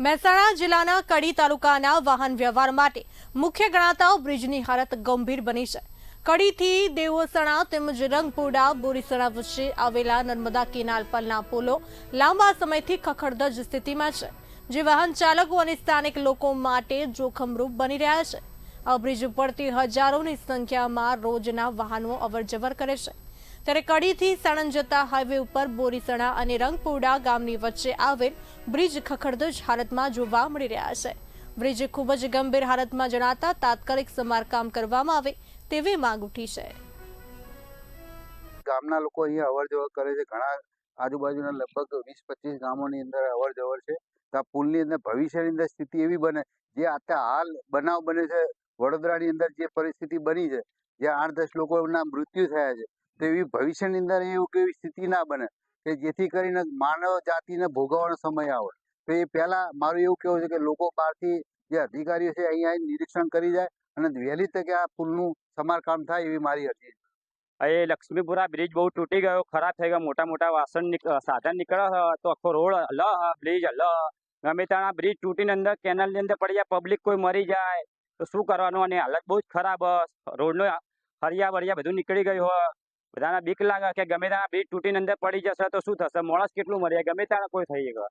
મહેસાણા જિલ્લાના કડી તાલુકાના વાહન વ્યવહાર માટે મુખ્ય ગણાતા બ્રિજની હાલત ગંભીર બની છે. કડીથી દેવોસણા તેમજ રંગપુરડા, બોરીસણા વચ્ચે આવેલા નર્મદા કેનાલ પરના પુલો લાંબા સમયથી ખખડધજ સ્થિતિમાં છે, જે વાહન ચાલકો અને સ્થાનિક લોકો માટે જોખમરૂપ બની રહ્યા છે. આ બ્રિજ ઉપરથી હજારોની સંખ્યામાં રોજના વાહનો અવરજવર કરે છે. ત્યારે કડીથી સાણંદ જતા હાઈવે ઉપર બોરીસણા અને રંગપુરડા ગામની વચ્ચે આવેલ બ્રિજ ખખડધજ હાલતમાં જોવા મળી રહ્યા છે. બ્રિજ ખૂબ જ ગંભીર હાલતમાં જણાતા તાત્કાલિક સમારકામ કરવામાં આવે તેવી માંગ ઉઠી છે. ગામના લોકો અહીંયા અવર જવર કરે છે. ઘણા આજુબાજુના લગભગ વીસ પચીસ ગામોની અંદર અવર જવર છે. તો પુલની અંદર ભવિષ્યની અંદર સ્થિતિ એવી બને જે અત્યારે હાલ બનાવ બને છે. વડોદરાની અંદર જે પરિસ્થિતિ બની છે જે આઠ દસ લોકોના મૃત્યુ થયા છે. તો એવી ભવિષ્યની અંદર એવું કેવી સ્થિતિ ના બને કે જેથી કરીને માનવ જાતિને ભોગવવાનો સમય આવે. તો એ પહેલાં મારું એવું કહેવું છે કે લોકો બહારથી જે અધિકારીઓ છે અહીંયા નિરીક્ષણ કરી જાય અને વહેલી તકે આ પુલનું સમારકામ થાય એવી મારી અરજી. એ લક્ષ્મીપુરા બ્રિજ બહુ તૂટી ગયો, ખરાબ થઈ ગયો મોટા મોટા વાસણ સાધન નીકળ્યા તો આખો રોડ લ બ્રિજ લ ગમે ત્યાં બ્રિજ તૂટીને અંદર કેનાલની અંદર પડી જાય પબ્લિક કોઈ મરી જાય, તો શું કરવાનું? અને હાલત બહુ જ ખરાબ રોડનો હરિયા બરિયા બધું નીકળી ગયું હોય બધાને બીક લાગે કે ગમે ત્યાં બીક તૂટીને અંદર પડી જશે તો શું થશે? માણસ કેટલું મરી ગમે ત્યાં કોઈ થઈ જાય